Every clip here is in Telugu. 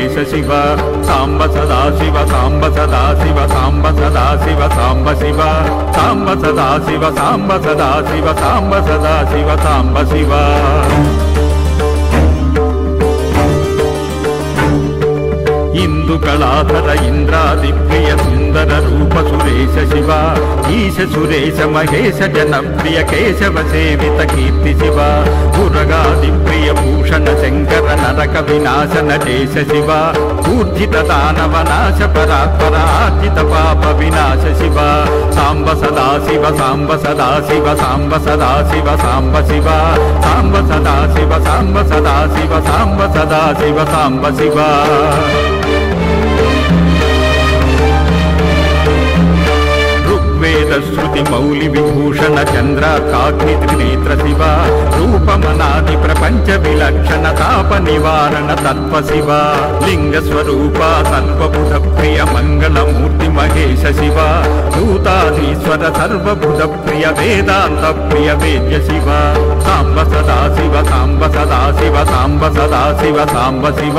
శేష శివ సాంబ సదా శివ సాంబ సదా శివ సాంబ సదా శివ సాంబ శివ సాంబ సదా శివ సాంబ సదా శివ సాంబ సదా శివ సాంబ శివ. ఇందుకళాధర ఇంద్రాది ప్రియ సుందర రూప సురేశ శివ ఈశ సురేశ మహేశ జనప్రియ కేశవ సేవిత కీర్తి శివ పురగాది ప్రియ భూషణ శంకర నరక వినాశన దేశ శివ ఊర్జిత దానవ నాశ పరాత్పర ఆర్జిత పాప వినాశ శివ సాంబ సదా శివ సాంబ సదా శివ సాంబ సదా శివ సాంబ శివ సాంబ సదా శివ సాంబ సదా శివ సాంబ సదా శివ సాంబ శివ. ఋగ్వేద శృతి మౌలి విభూషణ చంద్ర కాగ్ని త్రినేత్ర శివ రూపమనాది ప్రపంచ విలక్షణ తాప నివారణ తత్వ శివ లింగ స్వరూప సర్వబుధ ప్రియ మంగళమూర్తి మహేశ శివ భూతాధీశ్వర సర్వబుధ ప్రియ వేదాంత ప్రియ వేద్య శివ సాంబ సదా శివ సాంబ సదా శివ సాంబ సదా శివ సాంబ శివ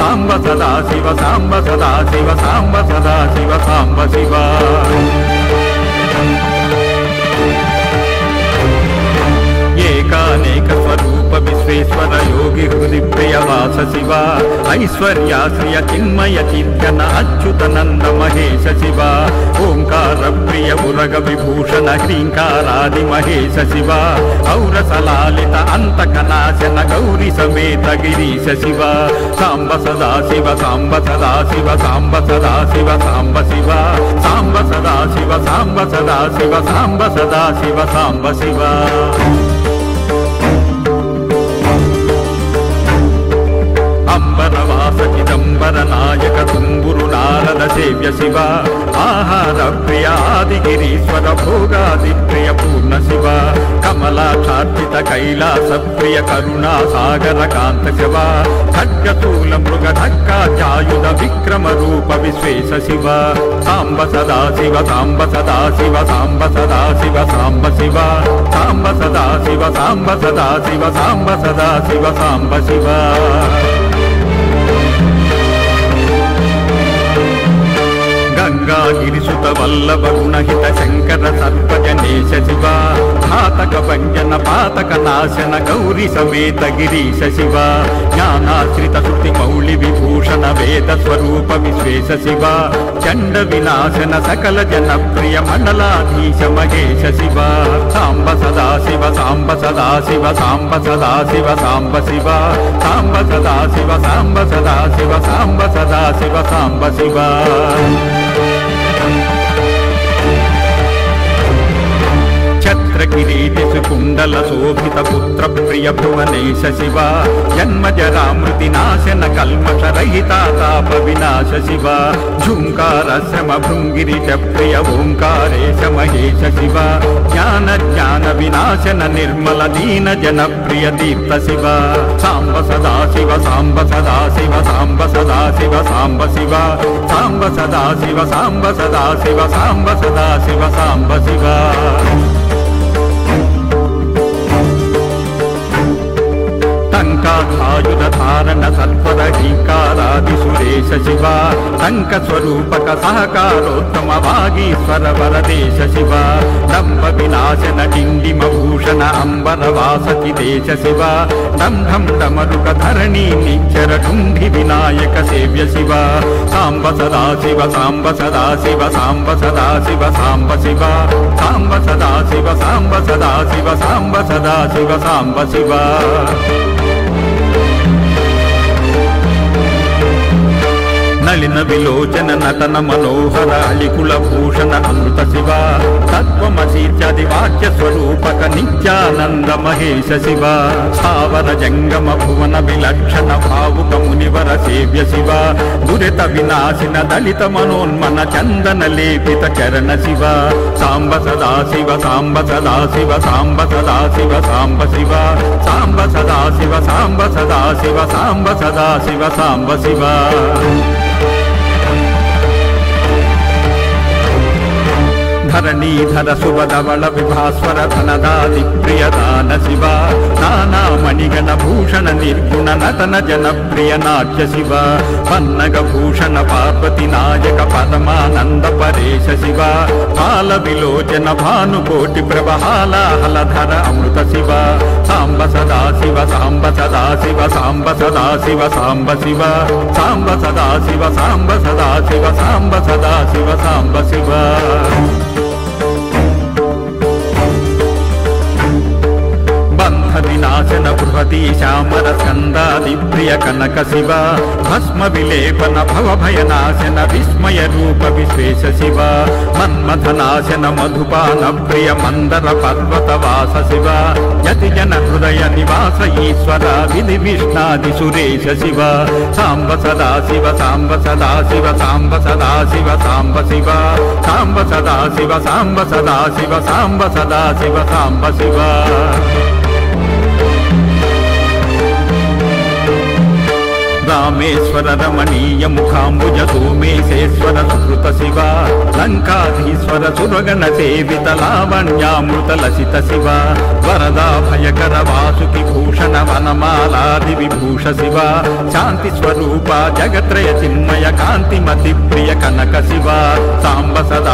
సాంబ సదా శివ సాంబ సదా శివ సాంబ సదా శివ సాంబ శివ. అనేక స్వరూప విశ్వేశ్వర యోగి హృది ప్రియవాస శివ ఐశ్వర్యాశ్రియ చిన్మయ చింతన అచ్యుత నంద మహేశ శివ ఓంకార ప్రియ ఉరగ విభూషణ హ్రీంకారాది మహేశ శివ ఔరసలాలిత అంతక నాశన గౌరి సమేత గిరీశ శివ సాంబ సదా శివ సాంబ సదా శివ సాంబ సదా శివ సాంబ శివ సాంబ సదా శివ సాంబ సదా శివ సాంబ సదా శివ సాంబ శివ అంబరవాస చిదంబర నాయక తుంగురు నారద సేవ్య శివ ఆహార ప్రియ ఆదిగిరీశ్వర భోగాది ప్రియ పూర్ణ శివ కమలాక్షార్చిత కైలాస ప్రియ కరుణా సాగర కాంత శివ ఖడ్గతూల మృగ ధక్కాచాయుధ విక్రమ రూప విశ్వేశ శివ సాంబ సదా శివ సాంబ సదా శివ సాంబ సదా శివ సాంబ శివ సాంబ సదా శివ సాంబ సదా శివ సాంబ సదా శివ సాంబ శివ గంగా గిరిసుత వల్లభ గుణహిత శంకర సర్వజనేశ శివ ఘాతక భంజన పాతక నాశన గౌరీ సమేత గిరీశ శివ జ్ఞానాశ్రిత శృతి మౌళి విభూషణ వేద స్వరూప విశ్వేశ శివ చండ వినాశన సకల జన ప్రియ మండలాధీశ మహేశ శివ సాంబ సదా శివ సాంబ సదా శివ సాంబ సదా శివ సాంబ శివ సాంబ సదా శివ సాంబ సదా శివ సాంబ సదా శివ సాంబ శివ. ఛత్రకిరీటి కుండల శోభిత పుత్ర ప్రియ భువనేశ శివ. జన్మ జరామృతి నాశన కల్మష రహిత తాప వినాశ శివ ఝుంకార శ్రమ భృంగిరిట ప్రియ ఓంకారేశ మహేశ శివ జ్ఞాన జ్ఞాన వినాశన నిర్మల దీన జన ప్రియ దీప్త శివ సాంబ సదా శివ సాంబ సదా శివ సాంబ సదా శివ సాంబ శివ సాంబ సదా శివ సాంబ సదా శివ సాంబ సదా శివ సాంబ శివ టంకాయుధ ధారణ సత్వర హీకారాది సురేశ శివ శంక స్వరూపక సహకారోత్తమ వాగీశ్వర వరదేశ శివ దంభ వినాశన డిండిమ భూషణ అంబర వాసతి దేశ శివ దంభం డమరుక ధరణి నిచ్చర డుండి వినాయక సేవ్య శివ సాంబ సదా శివ సాంబ సదా శివ సాంబ సదా శివ సాంబ శివ సాంబ సదా శివ సాంబ సదా శివ సాంబ సదా శివ సాంబ శివ నలిన విలోచన నటన మనోహర అలికుల భూషణ అమృత శివ. తత్వమసీత్యాది వాక్య స్వరూప రూపక నిత్యానంద మహేశ శివ. స్థావర జంగమ భువన విలక్షణ భావుక మునివర సేవ్య శివ. దురిత వినాశిన దళిత మనోన్మన చందన లేపిత చరణ శివ. సాంబ సదా శివ సాంబ సదా శివ సాంబ సదా శివ సాంబ శివ. సాంబ సదా శివ సాంబ సదా శివ సాంబ సదా శివ సాంబ ధరణీధర సువదవళ విభాస్వర ధనదాది ప్రియదాన శివ. నానా మణిగణ భూషణ నిర్గుణ నతన జనప్రియ నాట్య శివ. పన్నగ భూషణ పార్వతి నాయక పరమానంద పరేశ శివ. బాల విలోచన భానుకోటి ప్రభహాలాహలధర అమృత శివ. సాంబ సదా శివ సాంబ సదా శివ సాంబ సదా శివ సాంబ శివ. సాంబ సదా శివ సాంబ సదా శివ సాంబ సదా శివ సాంబ శివ. బంధ వినాశన బృహతి శ్యామర స్కందాది ప్రియ కనక శివ భస్మ విలేపన భవ భయనాశన విస్మయ రూప విశ్వేశ శివ మన్మథ నాశన మధుపాన ప్రియ మందర పర్వత వాస శివ యతి జన హృదయ నివాస ఈశ్వర విధి విష్ణాది సురేశ శివ సాంబ సదా శివ సాంబ సదా శివ సాంబ సదా శివ సాంబ శివ సాంబ సదా శివ సాంబ సదా శివ సాంబ సదా శివ సాంబ శివ రామేశ్వర రమణీయ ముఖాంబుజ సోమేశేశ్వర సుకృత శివ లంకాధీశ్వర సురగణ సేవిత లావణ్యామృత లసిత శివ వరదా భయకర వాసుకి భూషణ వనమాలాది విభూష శివ శాంతి స్వరూప జగత్రయ చిన్మయ కాంతిమతి ప్రియ కనక శివ సాంబ సదా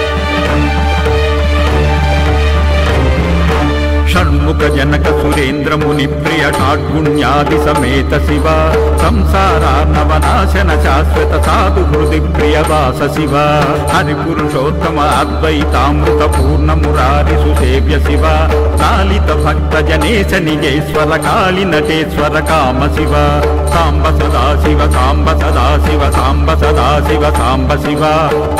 షణ్ముఖ జనక సురేంద్రముని ప్రియ షాడ్గుణ్యాది సమేత శివ సంసారార్ణవనాశన శాశ్వత సాధు హృది ప్రియ వాస శివ హరి పురుషోత్తమ అద్వైతామృత పూర్ణమురారి సుసేవ్య శివ లాలిత భక్త జనేశ నిజేశ్వర కాళి నటేశ్వర కామ శివ సాంబ సదా శివ సాంబ సదా శివ సాంబ సదా శివ సాంబ శివ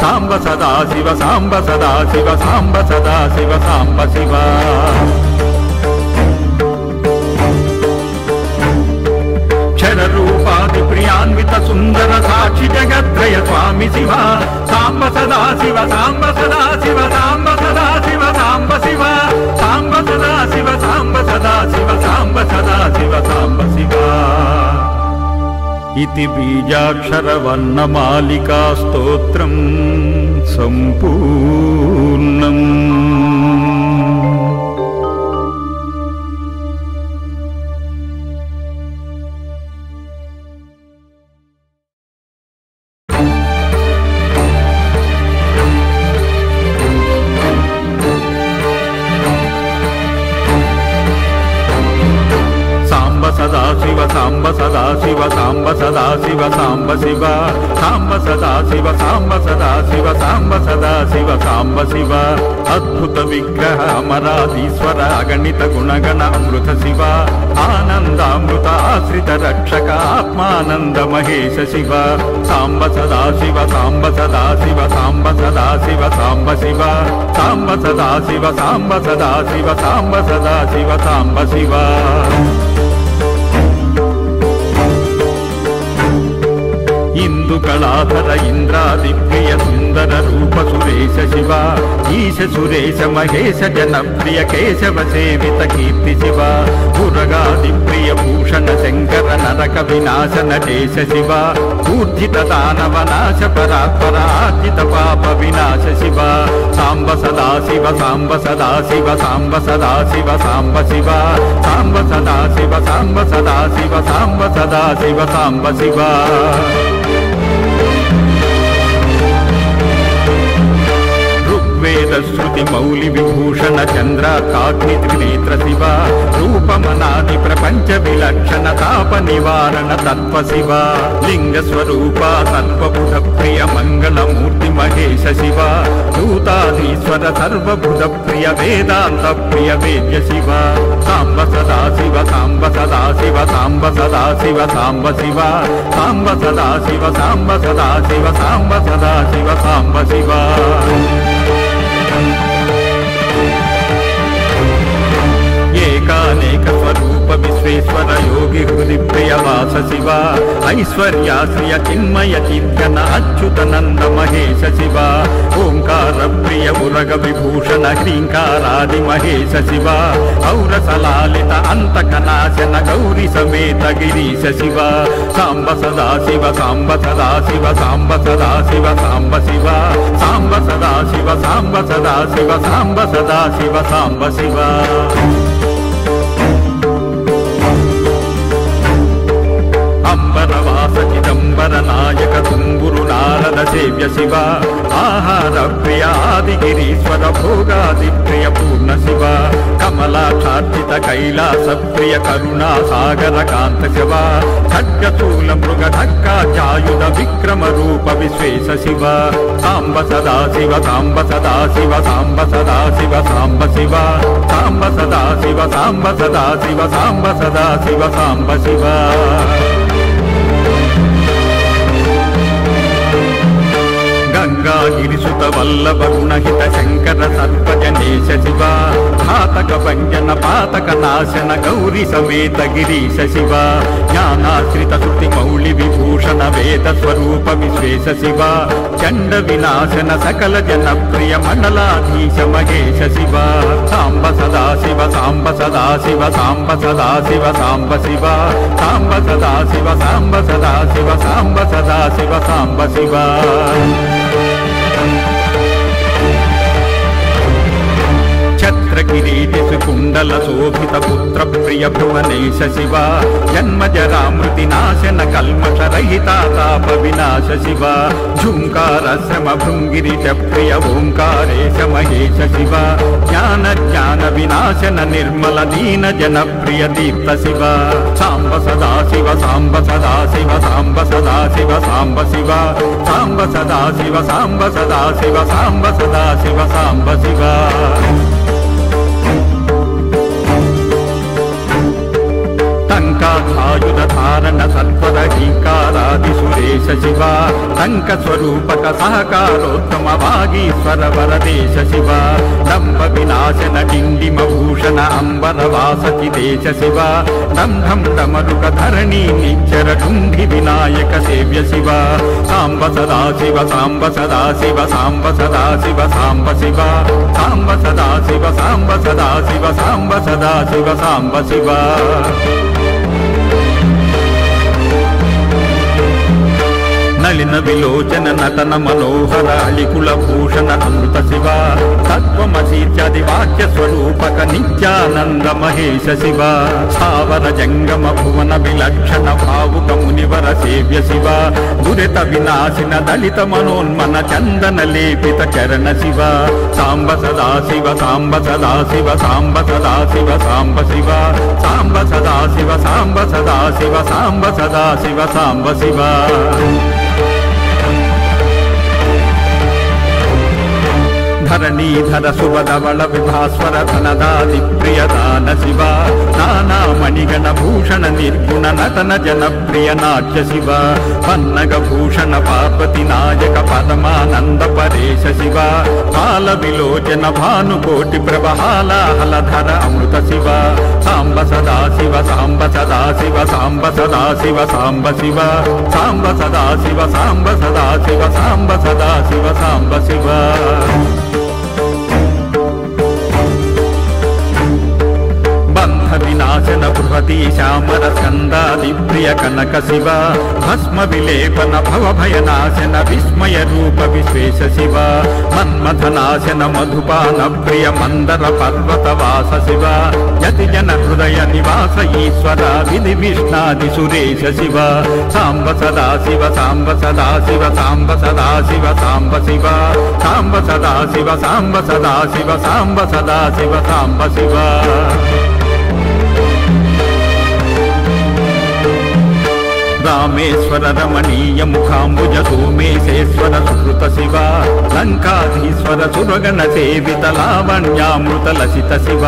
సాంబ సదా శివ సాంబ సదా శివ సాంబ సదా శివ సాంబ శివ కవిత సుందర సాక్షి జగద్రయ స్వామి శివ సాంబ సదా శివ సాంబ సదా శివ సాంబ సదా శివ సాంబ శివ సాంబ సదా శివ సాంబ సదా శివ సాంబ సదా శివ సాంబ శివ ఇది బీజాక్షర వర్ణమాలికా స్తోత్రం సంపూర్ణం సాంబ సదాశివ సాంబ సదాశివ సాంబ శివ సాంబ సదాశివ సాంబ సదాశివ సాంబ సదాశివ సాంబ శివ అద్భుత విగ్రహ అమరాధీశ్వర అగణిత గుణగణ అమృత శివ ఆనందామృత ఆశ్రిత రక్షక ఆత్మానంద మహేశ శివ సాంబ సదా శివ సాంబ సదాశివ సాంబ సదా శివ సాంబ శివ సాంబ సదాశివ సాంబ సదాశివ సాంబ సదా శివ సాంబ శివ కళాధర ఇంద్రాది ప్రియ సుందర రూప సురేశ శివ ఈశ సురేశ మహేశ జనప్రియ కేశవ సేవిత కీర్తి శివ పురగాది ప్రియ భూషణ శంకర నరక వినాశన నటేశ శివ ఊర్జిత దానవ నాశ పరాత్పర పాప వినాశ శివ సాంబ సదా శివ సాంబ సదా శివ సాంబ సదా శివ సాంబ శివ సాంబ సదా శివ సాంబ సదా శివ సాంబ సదా శివ సాంబ శివ. ఋగ్వేద శృతి మౌలి విభూషణ చంద్ర కాగ్ని త్రినేత్ర శివ రూపమనాది ప్రపంచ విలక్షణ తాప నివారణ తత్వ శివ లింగ స్వరూప సర్వబుధ ప్రియ మంగళమూర్తి మహేశ శివ దూతాధీశ్వర సర్వబుధ ప్రియ వేదాంత ప్రియ వేద్య శివ సాంబ సదా శివ సాంబ సదా శివ సాంబ సదా శివ సాంబ శివ సాంబ సదా శివ సాంబ సదా శివ సాంబ సదా శివ సాంబ శివ. విశ్వేశ్వర యోగి హృది ప్రియవాస శివ ఐశ్వర్యాశ్రియ చిన్మయ చింతన అచ్యుత నంద మహేశ శివ ఓంకార ప్రియ ఉరగ విభూషణ హ్రీంకారాది మహేశ శివ ఔరసలాలిత అంతక నాశన గౌరి సమేత గిరీశ శివ సాంబ సదా శివ సాంబ సదా శివ సాంబ సదా శివ సాంబ శివ సాంబ సదా శివ సాంబ సదా శివ సాంబ సదా శివ సాంబ శివ అంబరవాస చిదంబర నాయక తుంగురు నారద సేవ్య శివ ఆహార ప్రియ ఆదిగిరీశ్వర భోగాది ప్రియ పూర్ణ శివ కమలాక్షార్చిత కైలాస ప్రియ కరుణా సాగర కాంత శివ ఖడ్గతూల మృగ ఢక్కాచాయుధ విక్రమ రూప విశ్వేశ శివ సాంబ సదా శివ సాంబ సదా శివ సాంబ సదా శివ సాంబ శివ సాంబ సదా శివ సాంబ సదా శివ సాంబ సదా శివ సాంబ శివ గంగాగిరిసుత వల్లభ గుణహిత శంకర సర్వజనేశ శివ ఘాతక భంజన పాతక నాశన గౌరీ సమేత గిరీశ శివ జ్ఞానాశ్రిత శృతి మౌళి విభూషణ వేద స్వరూప విశ్వేశ శివ చండ వినాశన సకల జన ప్రియ మండలాధీశ మహేశ శివ సాంబ సదా శివ సాంబ సదా శివ సాంబ సదా శివ సాంబ శివ సాంబ సదా శివ సాంబ సదా శివ సాంబ సదా శివ సాంబ శివ ఛత్ర కిరీటి సుకుండల శోభిత పుత్ర ప్రియ భువనేశ శివ. జన్మజ రామృతి నాశన కల్మష రహిత తాప వినాశ శివ ఝుంకార శ్రమ భృంగిరిట ప్రియ ఓంకారేశ మహేశ శివ జ్ఞాన జ్ఞాన వినాశన నిర్మల దీన జన ప్రియ దీప్త శివ సాంబ సదా శివ సాంబ సదా శివ సాంబ సదా శివ సాంబ శివ సాంబ సదా శివ సాంబ సదా శివ సాంబ సదా శివ సాంబ శివ ధారణ సత్వర హీకారాది సురేశ శివ. టంక స్వరూపక సహకారోత్తమ భాగీశ్వర వరదేశ శివ. దంభ వినాశన డిండిమ భూషణ అంబర వాసతి దేశ శివ. దంభం డమరుక ధరణి నిచ్చర డుండి వినాయక సేవ్య శివ. సాంబ సదా శివ సాంబ సదా శివ సాంబ సదా శివ సాంబ శివ. సాంబ సదా శివ సాంబ సదా శివ సాంబ సదా శివ సాంబ శివ. నలిన విలోచన నటన మనోహర అళికుల భూషణ అమృత శివ. తత్వమసీత్యాది వాక్య స్వరూపక నిత్యానంద మహేశ శివ. స్థావర జంగమ భువన విలక్షణ భావుక మునివర సేవ్య శివ. దురిత వినాశిన దళిత మనోన్మన చందన లేపిత చరణ శివ. సాంబ సదా శివ సాంబ సదా శివ సాంబ సదా శివ సాంబ శివ. సాంబ సదా శివ సాంబ సదా శివ సాంబ సదా శివ సాంబ శివ. ధరణీధర సువదవళ విభాస్వర ధనదాది ప్రియదాన శివ. నానా మణిగణ భూషణ నిర్గుణ నటన జనప్రియ నాట్య శివ. పన్నగ భూషణ పార్వతి నాయక పరమానంద పరేశ శివ. కాల విలోచన భానుకోటి ప్రభహాలాహలధర అమృత శివ. సాంబ సదా శివ సాంబ సదా శివ సాంబ సదా శివ సాంబ శివ. సాంబ సదా శివ సాంబ సదా శివ సాంబ సదా శివ సాంబ శివ. బంధ వినా బృహతి శ్యామర స్కందాది ప్రియ కనక శివ భస్మ విలేపన భవ భయ విస్మయ రూప విశ్వేశ శివ మన్మథనాశన మధుపాన ప్రియ మందర పర్వత వాస శివ యతి జన హృదయ నివాస ఈశ్వర విధి విష్ణాది సురేశ శివ సాంబ సదా శివ సాంబ సదా శివ సాంబ సదా శివ సాంబ శివ సాంబ సదా శివ సాంబ సదా శివ సాంబ సదా శివ సాంబ శివ రామేశ్వర రమణీయ ముఖాంబుజ సోమేశేశ్వర సుకృత శివ లంకాధీశ్వర సురగణ సేవిత లావణ్యామృత లసిత శివ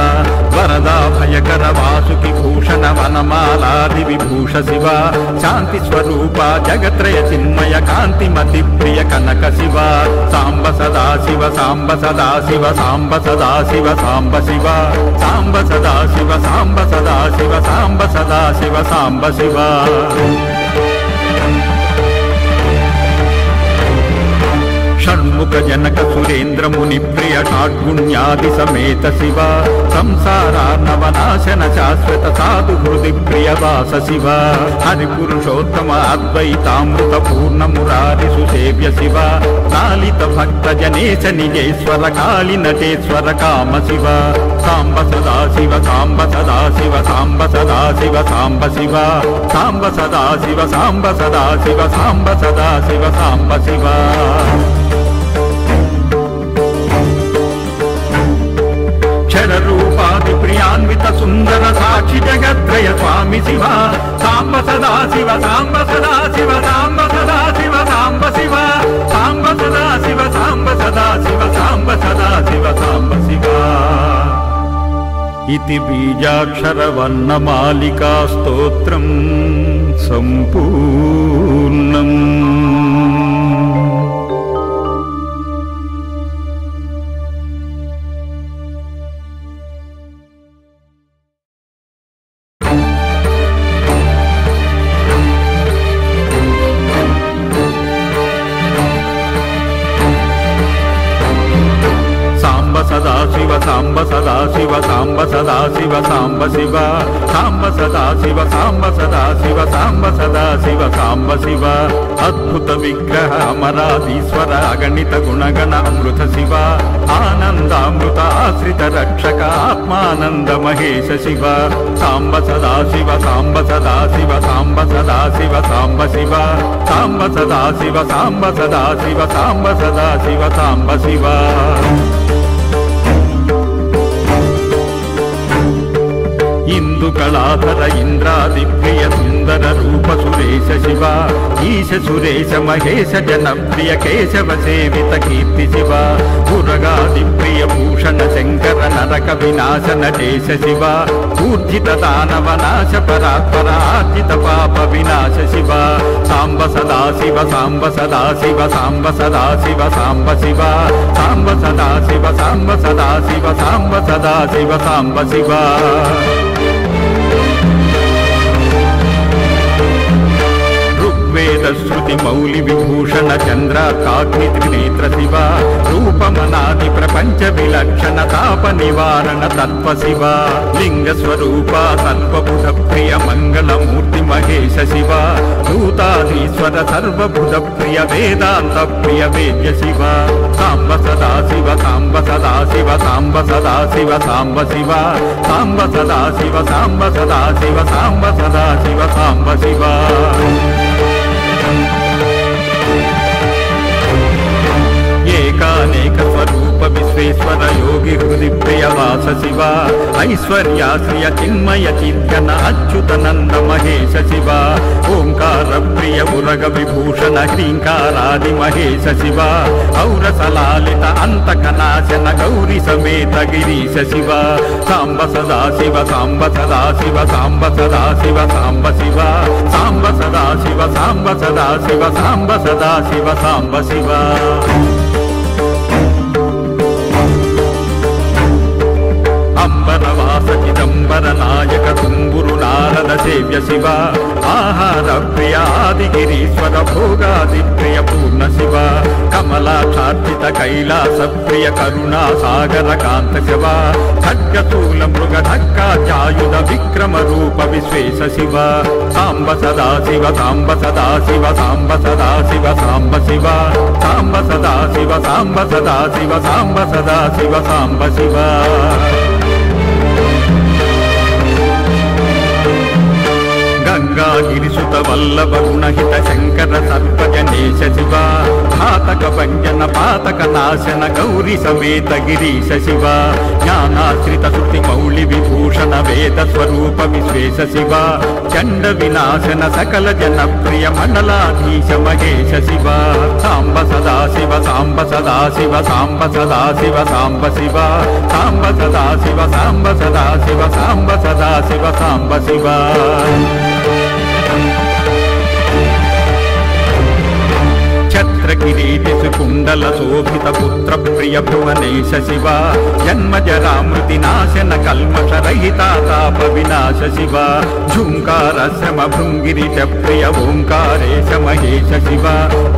వరదా భయకర వాసుకి భూషణ వనమాలాది విభూష శివ శాంతి స్వరూప జగత్రయ చిన్మయ కాంతిమతి ప్రియ కనక శివ సాంబ సదా శివ సాంబ సదా శివ సాంబ సదా శివ సాంబ శివ సాంబ సదా శివ సాంబ సదా శివ సాంబ సదా శివ సాంబ శివ. షణ్ముఖ జనక సురేంద్రముని ప్రియ షాడ్గుణ్యాది సమేత శివ సంసారార్ణవనాశన శాశ్వత సాధు హృది ప్రియ వాస శివ హరి పురుషోత్తమ అద్వైతామృత పూర్ణమురారి సుసేవ్య శివ లాలిత భక్త జనేశ నిజేశ్వర కాళి నటేశ్వర కామ శివ సాంబ సదా శివ సాంబ సదా శివ సాంబ సదా శివ సాంబ శివ సాంబ సదా శివ సాంబ సదా శివ సాంబ సదా శివ సాంబ శివ అక్షర రూపాది ప్రియాన్విత సుందర సాక్షి జగద్రయ స్వామి శివ. సాంబ సదా శివ సాంబ సదా శివ సాంబ సదా శివ సాంబ శివ. సాంబ సదా శివ సాంబ సదా శివ సాంబ సదా శివ సాంబ శివ. ఇది బీజాక్షర వర్ణమాలికా స్తోత్రం సంపూర్ణం. ఆత్మానంద మహేశ శివ సాంబ సదా శివ సాంబ సదా శివ సాంబ సదా శివ సాంబ శివ సాంబ సదా శివ సాంబ సదా శివ సాంబ సదా శివ సాంబ శివ ఇందు కళాధర ఇంద్రాది ప్రియ సుందర రూప సురేశ శివ ఈశ సురేశ మహేశ జనప్రియ కేశవ సేవిత కీర్తి శివ. పురగాది ప్రియ భూషణ శంకర నరక వినాశన దేశ శివ. ఊర్జిత దానవ నాశ పరాత్పర ఆర్జిత పాప వినాశ శివ. సాంబ సదా శివ సాంబ సదా శివ సాంబ సదా శివ సాంబ శివ. సాంబ సదా శివ సాంబ సదా శివ సాంబ సదా శివ సాంబ శివ. ఋగ్వేద మౌలి విభూషణ చంద్ర కాగ్ని త్రినేత్ర శివ రూపమనాది ప్రపంచ విలక్షణ తాప నివారణ తత్వ శివ. లింగ స్వరూప సర్వబుధ ప్రియ మంగళమూర్తి మహేశ శివ. భూతాధీశ్వర సర్వబుధ ప్రియ వేదాంత ప్రియ వేద్య శివ. సాంబ సదా శివ సాంబ సదా శివ సాంబ సదా శివ సాంబ శివ. సాంబ సదా శివ సాంబ సదా శివ సాంబ సదా శివ సాంబ శివ. ఏకానేక స్వరూప విశ్వేశ్వర యోగి హృది ప్రియవాస శివ. ఐశ్వర్యాశ్రియ చిన్మయ చింతన అచ్యుత నంద మహేశ శివ. ఓంకార ప్రియ ఉరగ విభూషణ హ్రీంకారాది మహేశ శివ. ఔరసలాలిత అంతక నాశన గౌరి సమేత గిరీశ శివ. సాంబ సదా శివ సాంబ సదా శివ సాంబ సదా శివ సాంబ శివ. సాంబ సదా శివ సాంబ సదా శివ సాంబ సదా శివ సాంబ శివ. అంబరవా చిదంబర నాయక తుంగురు నారద సేవ్య శివ ఆహార ప్రియ ఆదిగిరీశ్వర భోగాది ప్రియ పూర్ణ శివ కమలాక్షార్చిత కైలాస ప్రియ కరుణా సాగర కాంత శివ ఖడ్గతూల మృగ ఢక్కాచాయుధ విక్రమ రూప విశ్వేశ శివ సాంబ సదా శివ సాంబ సదా శివ సాంబ సదా శివ సాంబ శివ సాంబ సదా శివ సాంబ సదా శివ సాంబ సదా శివ సాంబ శివ గంగాగిరిసుత వల్లభ గుణహిత శంకర సర్వజనేశ శివ ఘాతక భంజన పాతక నాశన గౌరీ సమేత గిరీశ శివ జ్ఞానాశ్రిత శృతి మౌళి విభూషణ వేద స్వరూప విశ్వేశ శివ చండ వినాశన సకల జన ప్రియ మండలాధీశ మహేశ శివ సాంబ సదా శివ సాంబ సదా శివ సాంబ సదా శివ సాంబ శివ సాంబ సదా శివ సాంబ సదా శివ సాంబ సదా శివ సాంబ శివ. ఛత్రకిరీటి సుకుండల శోభిత పుత్ర ప్రియ భువనేశ శివ. జన్మజ రామృతి నాశన కల్మష రహిత తాప వినాశ శివ. ఝుంకార శ్రమ భృంగిరిట ప్రియ ఓంకారేశ మహేశ శివ.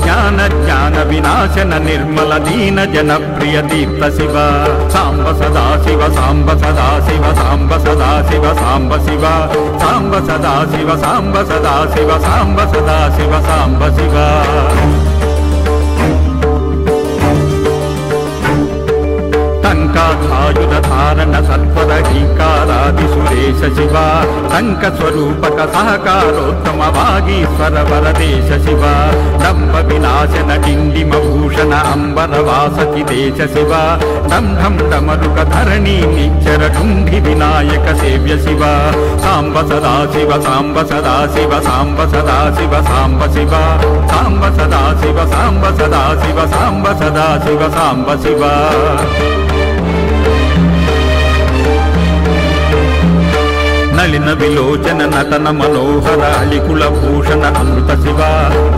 జ్ఞాన జ్ఞాన వినాశన నిర్మల దీన జన ప్రియ దీప్త శివ. సాంబ సదా శివ సాంబ సదా శివ సాంబ సదా శివ సాంబ శివ. సాంబ సదా శివ సాంబ సదా శివ సాంబ సదా శివ సాంబ శివ. ధారణ సత్వర హీకారాది సురేశ శివ శంక స్వరూపక సహకారోత్తమ వాగీశ్వర వరదేశ శివ దంభ వినాశన డిండిమ భూషణ అంబర వాసతి దేశ శివ డంఢం డమరుక ధరణి నిచ్చర డుండి వినాయక సేవ్య శివ సాంబ సదా శివ సాంబ సదా శివ సాంబ సదా శివ సాంబ శివ సాంబ సదా శివ సాంబ సదా శివ సాంబ సదా శివ సాంబ శివ నలిన విలోచన నటన మనోహర అళికుల భూషణ అమృత శివ.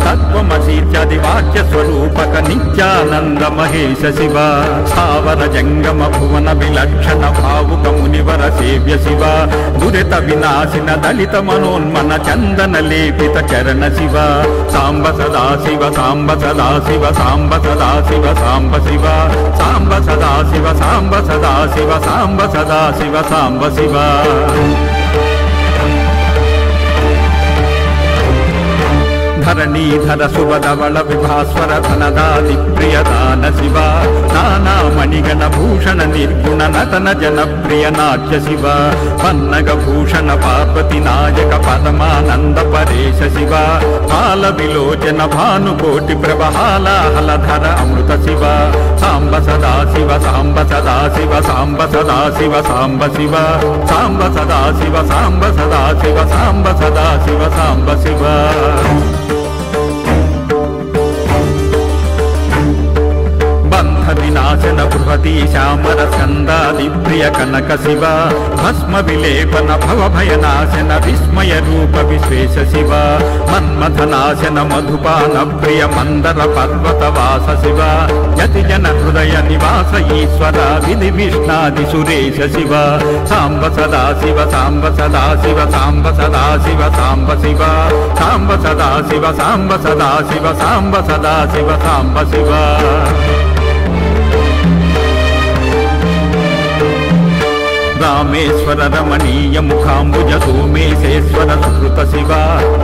తత్వమసీత్యాది వాక్య స్వరూపక నిత్యానంద మహేశ శివ. స్థావర జంగమ భువన విలక్షణ భావుక మునివర సేవ్య శివ. దురిత వినాశిన దళిత మనోన్మన చందన లేపిత చరణ శివ. సాంబ సదా శివ సాంబ సదా శివ సాంబ సదా శివ సాంబ శివ. సాంబ సదా శివ సాంబ సదా శివ సాంబ సదా శివ సాంబ శివ. ధరణీధర సువదవళ విభాస్వర ధనదాది ప్రియదాన శివ. నానా మణిగణ భూషణ నిర్గుణ నతన జనప్రియ నాట్య శివ. పన్నగ భూషణ పార్వతి నాయక పరమానంద పరేశ శివ. బాల విలోచన భానుకోటి ప్రభహాలాహలధర అమృత శివ. సాంబ సదా శివ సాంబ సదా శివ సాంబ సదా శివ సాంబ శివ. సాంబ సదా శివ సాంబ సదా శివ సాంబ సదా శివ సాంబ శివ. బంధ వినాశన బృహతి శ్యామర స్కందాది ప్రియ కనక శివ భస్మ విలేపన భవ భయనాశన విస్మయ రూప విశ్వేశ శివ మన్మథ నాశన మధుపాన ప్రియ మందర పర్వత వాస శివ యతి జన హృదయ నివాస ఈశ్వర విధి విష్ణాది సురేశ శివ సాంబ సదా శివ సాంబ సదా శివ సాంబ సదా శివ సాంబ శివ సాంబ సదా శివ సాంబ సదా శివ సాంబ సదా శివ సాంబ శివ రామేశ్వర రమణీయ ముఖాంబుజ సోమేశేశ్వర సుకృత శివ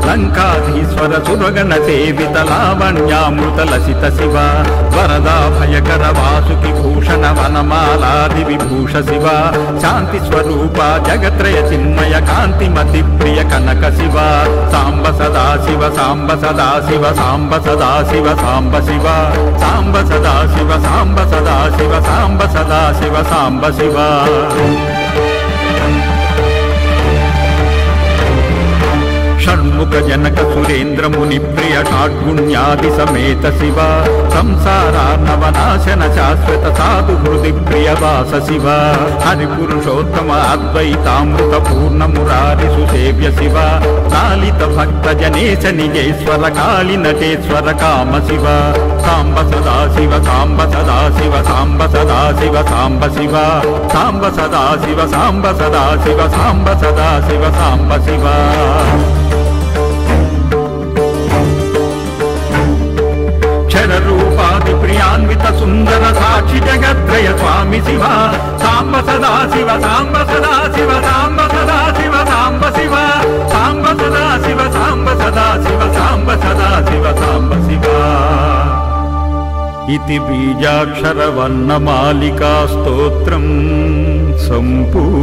లంకాధీశ్వర సురగణ సేవిత లావణ్యామృత లసిత శివ వరదా భయకర వాసుకి భూషణ వనమాలాది విభూష శివ శాంతి స్వరూప జగత్రయ చిన్మయ కాంతిమతి ప్రియ కనక శివ సాంబ సదా శివ సాంబ సదా శివ సాంబ సదా శివ సాంబ శివ సాంబ సదా శివ సాంబ సదా శివ సాంబ సదా శివ సాంబ శివ. షణ్ముఖ జనక సురేంద్రముని ప్రియ షాడ్గుణ్యాది సమేత శివ. సంసారార్ణవనాశన శాశ్వత సాధు హృది ప్రియ వాస శివ. హరి పురుషోత్తమ అద్వైతామృత పూర్ణమురారి సుసేవ్య శివ. లాలిత భక్త జనేశ నిజేశ్వర కాళి నటేశ్వర కామ శివ. సాంబ సదా శివ సాంబ సదా శివ సాంబ సదా శివ సాంబ శివ. సాంబ సదా శివ సాంబ సదా శివ సాంబ సదా శివ సాంబ శివ. इति बीजाक्षरवर्णमालिकास्तोत्रम् सम्पूर्णम्